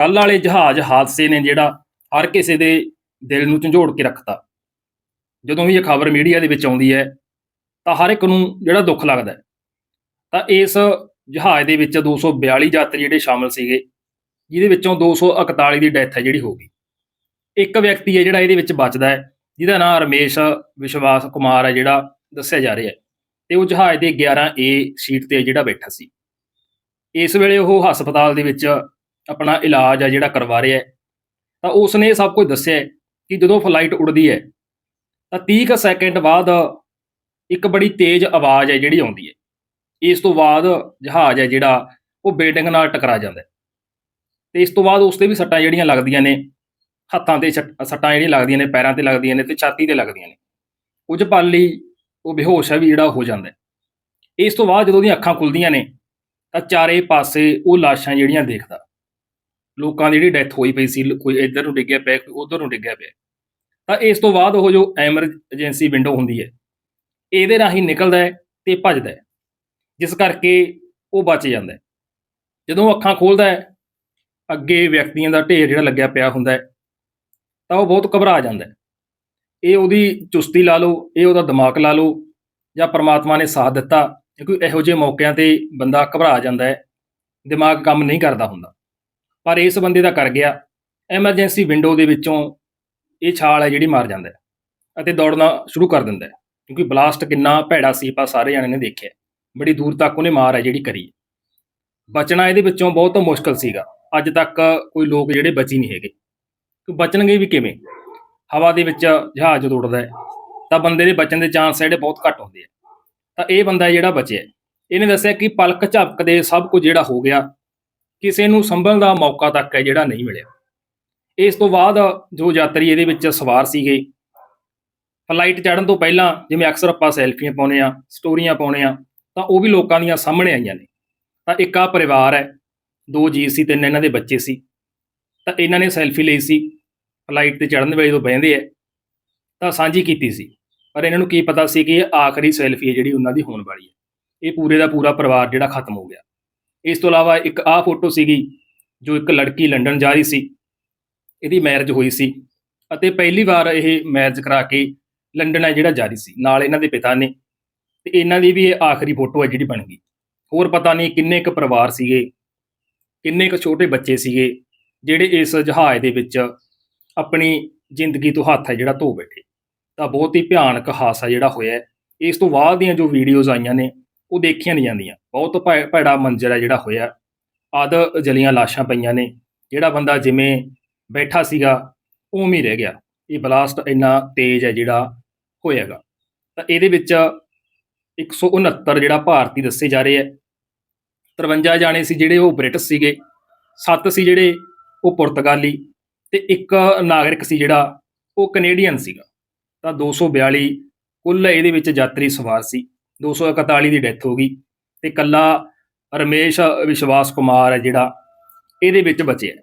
ਕੱਲ ਵਾਲੇ ਜਹਾਜ਼ ਹਾਦਸੇ ਨੇ ਜਿਹੜਾ ਹਰ ਕਿਸੇ ਦੇ ਦਿਲ ਨੂੰ ਝੰਜੋੜ ਕੇ ਰੱਖਤਾ। ਜਦੋਂ ਵੀ ਇਹ ਖਬਰ ਮੀਡੀਆ ਦੇ ਵਿੱਚ ਆਉਂਦੀ ਹੈ, ਤਾਂ ਹਰ ਇੱਕ ਨੂੰ ਜਿਹੜਾ ਦੁੱਖ ਲੱਗਦਾ ਤਾਂ ਇਸ ਜਹਾਜ਼ ਦੇ ਵਿੱਚ 242 ਯਾਤਰੀ ਜਿਹੜੇ ਸ਼ਾਮਲ ਸੀਗੇ, ਜਿਹਦੇ ਵਿੱਚੋਂ 241 ਦੀ ਡੈਥ ਹੈ ਜਿਹੜੀ ਹੋ ਗਈ। ਇੱਕ ਵਿਅਕਤੀ ਹੈ ਜਿਹੜਾ ਇਹਦੇ ਵਿੱਚ ਬਚਦਾ ਹੈ, ਜਿਹਦਾ ਨਾਮ ਰਮੇਸ਼ ਵਿਸ਼ਵਾਸ ਕੁਮਾਰ ਹੈ ਜਿਹੜਾ ਦੱਸਿਆ ਜਾ ਰਿਹਾ ਹੈ। ਤੇ ਉਹ ਜਹਾਜ਼ ਦੇ 11A ਸੀਟ ਤੇ ਜਿਹੜਾ ਬੈਠਾ ਸੀ। ਇਸ ਵੇਲੇ ਉਹ ਹਸਪਤਾਲ ਦੇ ਵਿੱਚ ਆਪਣਾ ਇਲਾਜ ਹੈ ਜਿਹੜਾ ਕਰਵਾ ਰਿਹਾ ਤਾਂ ਉਸ ਨੇ ਸਭ ਕੁਝ ਦੱਸਿਆ ਕਿ ਜਦੋਂ ਫਲਾਈਟ ਉੱਡਦੀ ਹੈ, ਤਾਂ 30 ਕੁ ਸੈਕਿੰਡ ਬਾਅਦ ਇੱਕ ਬੜੀ ਤੇਜ਼ ਆਵਾਜ਼ ਹੈ ਜਿਹੜੀ ਆਉਂਦੀ ਹੈ। ਇਸ ਤੋਂ ਬਾਅਦ ਜਹਾਜ਼ ਹੈ ਜਿਹੜਾ, ਉਹ ਬਿਲਡਿੰਗ ਨਾਲ ਟਕਰਾ ਜਾਂਦਾ ਹੈ। ਤੇ ਇਸ ਤੋਂ ਬਾਅਦ ਉਸ ਤੇ ਵੀ ਸੱਟਾਂ ਜਿਹੜੀਆਂ ਲੱਗਦੀਆਂ ਨੇ, ਹੱਥਾਂ ਤੇ ਸੱਟ- ਸੱਟਾਂ ਜਿਹੜੀਆਂ ਲੱਗਦੀਆਂ ਨੇ, ਪੈਰਾਂ ਤੇ ਲੱਗਦੀਆਂ ਨੇ ਤੇ ਛਾਤੀ ਤੇ ਲੱਗਦੀਆਂ ਨੇ। ਕੁਝ ਪਲ ਲਈ ਉਹ ਬੇਹੋਸ਼ ਹੈ ਵੀ ਜਿਹੜਾ ਹੋ ਜਾਂਦਾ ਇਸ ਤੋਂ ਬਾਅਦ ਜਦੋਂ ਉਹਦੀਆਂ ਅੱਖਾਂ ਖੁੱਲਦੀਆਂ ਨੇ, ਤਾਂ ਚਾਰੇ ਪਾਸੇ ਉਹ ਲਾਸ਼ਾਂ ਜਿਹੜੀਆਂ ਦੇਖਦਾ। ਲੋਕਾਂ ਦੀ ਜਿਹੜੀ ਡੈਥ ਹੋਈ ਪਈ ਸੀ ਕੋਈ ਇੱਧਰ ਨੂੰ ਡਿੱਗਿਆ ਪਿਆ, ਕੋਈ ਉੱਧਰ ਨੂੰ ਡਿੱਗਿਆ ਪਿਆ। ਤਾਂ ਇਸ ਤੋਂ ਬਾਅਦ ਉਹ ਜੋ ਐਮਰਜੈਂਸੀ ਵਿੰਡੋ ਹੁੰਦੀ ਹੈ, ਇਹਦੇ ਰਾਹੀਂ ਨਿਕਲਦਾ ਹੈ ਤੇ ਭੱਜਦਾ ਹੈ, ਜਿਸ ਕਰਕੇ ਉਹ ਬਚ ਜਾਂਦਾ ਹੈ। ਜਦੋਂ ਅੱਖਾਂ ਖੋਲਦਾ ਹੈ, ਅੱਗੇ ਵਿਅਕਤੀਆਂ ਦਾ ਢੇਰ ਜਿਹੜਾ ਲੱਗਿਆ ਪਿਆ ਹੁੰਦਾ ਹੈ, ਤਾਂ ਉਹ ਬਹੁਤ ਘਬਰਾ ਜਾਂਦਾ ਹੈ। ਇਹ ਉਹਦੀ ਚੁਸਤੀ ਲਾ ਲਓ, ਇਹ ਉਹਦਾ ਦਿਮਾਗ ਲਾ ਲਓ, ਜਾਂ ਪ੍ਰਮਾਤਮਾ ਨੇ ਸਾਥ ਦਿੱਤਾ ਕਿਉਂਕਿ ਇਹੋ ਜਿਹੇ ਮੌਕਿਆਂ ਤੇ ਬੰਦਾ ਘਬਰਾ ਜਾਂਦਾ ਹੈ, ਦਿਮਾਗ ਕੰਮ ਨਹੀਂ ਕਰਦਾ ਹੁੰਦਾ। ਪਰ ਇਸ ਬੰਦੇ ਦਾ ਕਰ ਗਿਆ। ਐਮਰਜੈਂਸੀ ਵਿੰਡੋ ਦੇ ਵਿੱਚੋਂ ਇਹ ਛਾਲ ਹੈ ਜਿਹੜੀ ਮਾਰ ਜਾਂਦਾ ਅਤੇ ਦੌੜਨਾ ਸ਼ੁਰੂ ਕਰ ਦਿੰਦਾ ਕਿਉਂਕਿ ਬਲਾਸਟ ਕਿੰਨਾ ਭੈੜਾ ਸੀ, ਆਪਾਂ ਸਾਰੇ ਜਾਣੇ ਨੇ ਦੇਖਿਆ। ਬੜੀ ਦੂਰ ਤੱਕ ਉਹਨੇ ਮਾਰ ਹੈ ਜਿਹੜੀ ਕਰੀ ਬਚਣਾ ਇਹਦੇ ਵਿੱਚੋਂ ਬਹੁਤ ਮੁਸ਼ਕਲ ਸੀਗਾ। ਅੱਜ ਤੱਕ ਕੋਈ ਲੋਕ ਜਿਹੜੇ ਬਚੀ ਨਹੀਂ ਹੈਗੇ। ਕਿ ਬਚਣਗੇ ਵੀ ਕਿਵੇਂ? ਹਵਾ ਦੇ ਵਿੱਚ ਜਹਾਜ਼ ਜਦੋਂ ਉੱਡਦਾ ਤਾਂ ਬੰਦੇ ਦੇ ਬਚਣ ਦੇ ਚਾਂਸ ਜਿਹੜੇ ਬਹੁਤ ਘੱਟ ਹੁੰਦੇ ਆ। ਤਾਂ ਇਹ ਬੰਦਾ ਜਿਹੜਾ ਬਚਿਆ, ਇਹਨੇ ਦੱਸਿਆ ਕਿ ਪਲਕ ਝਪਕਦੇ ਸਭ ਕੁਝ ਜਿਹੜਾ ਹੋ ਗਿਆ। ਕਿਸੇ ਨੂੰ ਸੰਭਲਣ ਦਾ ਮੌਕਾ ਤੱਕ ਹੈ ਜਿਹੜਾ ਨਹੀਂ ਮਿਲਿਆ। ਇਸ ਤੋਂ ਬਾਅਦ ਜੋ ਯਾਤਰੀ ਇਹਦੇ ਵਿੱਚ ਸਵਾਰ ਸੀਗੇ ਫਲਾਈਟ ਚੜ੍ਹਨ ਤੋਂ ਪਹਿਲਾਂ ਜਿਵੇਂ ਅਕਸਰ ਆਪਾਂ ਸੈਲਫੀਆਂ ਪਾਉਨੇ ਆ ਸਟੋਰੀਆਂ ਪਾਉਨੇ ਆ ਤਾਂ ਉਹ ਵੀ ਲੋਕਾਂ ਦੀਆਂ ਸਾਹਮਣੇ ਆਈਆਂ ਨੇ। ਤਾਂ ਇੱਕ ਆ ਪਰਿਵਾਰ ਹੈ, ਦੋ ਜੀ ਸੀ, ਤਿੰਨ ਇਹਨਾਂ ਦੇ ਬੱਚੇ ਸੀ। ਤਾਂ ਇਹਨਾਂ ਨੇ ਸੈਲਫੀ ਲਈ ਸੀ ਫਲਾਈਟ ਤੇ ਚੜ੍ਹਨ ਵੇਲੇ ਜਦੋਂ ਬਹਿੰਦੇ ਆ, ਤਾਂ ਸਾਂਝੀ ਕੀਤੀ ਸੀ। ਪਰ ਇਹਨਾਂ ਨੂੰ ਕੀ ਪਤਾ ਸੀ ਕਿ ਇਹ ਆਖਰੀ ਸੈਲਫੀ ਹੈ ਜਿਹੜੀ ਉਹਨਾਂ ਦੀ ਹੋਣ ਵਾਲੀ ਹੈ। ਇਹ ਪੂਰੇ ਦਾ ਪੂਰਾ ਪਰਿਵਾਰ ਜਿਹੜਾ ਖਤਮ ਹੋ ਗਿਆ। ਇਸ ਤੋਂ ਇਲਾਵਾ ਇੱਕ ਆਹ ਫੋਟੋ ਸੀਗੀ ਜੋ ਇੱਕ ਲੜਕੀ ਲੰਡਨ ਜਾ ਰਹੀ ਸੀ। ਇਹਦੀ ਮੈਰਿਜ ਹੋਈ ਸੀ ਅਤੇ ਪਹਿਲੀ ਵਾਰ ਇਹ ਮੈਰਿਜ ਕਰਾ ਕੇ ਲੰਡਨ ਹੈ ਜਿਹੜਾ ਜਾ ਰਹੀ ਸੀ। ਨਾਲ ਇਹਨਾਂ ਦੇ ਪਿਤਾ ਨੇ ਤੇ ਇਹਨਾਂ ਦੀ ਵੀ ਇਹ ਆਖਰੀ ਫੋਟੋ ਹੈ ਜਿਹੜੀ ਬਣ ਗਈ। ਹੋਰ ਪਤਾ ਨਹੀਂ ਕਿੰਨੇ ਕੁ ਪਰਿਵਾਰ ਸੀਗੇ, ਕਿੰਨੇ ਕੁ ਛੋਟੇ ਬੱਚੇ ਸੀਗੇ ਜਿਹੜੇ ਇਸ ਜਹਾਜ਼ ਦੇ ਵਿੱਚ ਆਪਣੀ ਜ਼ਿੰਦਗੀ ਤੋਂ ਹੱਥ ਹੈ ਜਿਹੜਾ ਧੋ ਬੈਠੇ। ਤਾਂ ਬਹੁਤ ਹੀ ਭਿਆਨਕ ਹਾਦਸਾ ਜਿਹੜਾ ਹੋਇਆ। ਇਸ ਤੋਂ ਬਾਅਦ ਦੀਆਂ ਜੋ ਵੀਡੀਓਜ਼ ਆਈਆਂ ਨੇ ਉਹ ਦੇਖੀਆਂ ਨਹੀਂ ਜਾਂਦੀਆਂ। ਬਹੁਤ ਭੈ- ਭੈੜਾ ਮੰਜ਼ਰ ਹੈ ਜਿਹੜਾ ਹੋਇਆ। ਆਦ ਜਲੀਆਂ ਲਾਸ਼ਾਂ ਪਈਆਂ ਨੇ। ਜਿਹੜਾ ਬੰਦਾ ਜਿਵੇਂ ਬੈਠਾ ਸੀਗਾ, ਉਵੇਂ ਹੀ ਰਹਿ ਗਿਆ। ਇਹ ਬਲਾਸਟ ਇੰਨਾ ਤੇਜ਼ ਹੈ ਜਿਹੜਾ ਹੋਇਆਗਾ। ਤਾਂ ਇਹਦੇ ਵਿੱਚ 169 ਜਿਹੜਾ ਭਾਰਤੀ ਦੱਸੇ ਜਾ ਰਹੇ ਹੈ। 53 ਜਾਣੇ ਸੀ ਜਿਹੜੇ ਉਹ ਬ੍ਰਿਟਿਸ਼ ਸੀਗੇ। 7 ਸੀ ਜਿਹੜੇ ਉਹ ਪੁਰਤਗਾਲੀ ਤੇ ਇੱਕ ਨਾਗਰਿਕ ਸੀ ਜਿਹੜਾ ਉਹ ਕੈਨੇਡੀਅਨ ਸੀਗਾ। ਤਾਂ 242 ਕੁੱਲ ਇਹਦੇ ਵਿੱਚ ਯਾਤਰੀ ਸਵਾਰ ਸੀ। 241 ਦੀ ਡੈਥ ਹੋ ਗਈ ਤੇ ਕੱਲਾ ਰਮੇਸ਼ ਵਿਸ਼ਵਾਸ ਕੁਮਾਰ ਹੈ ਜਿਹੜਾ, ਇਹਦੇ ਵਿੱਚ ਬਚਿਆ।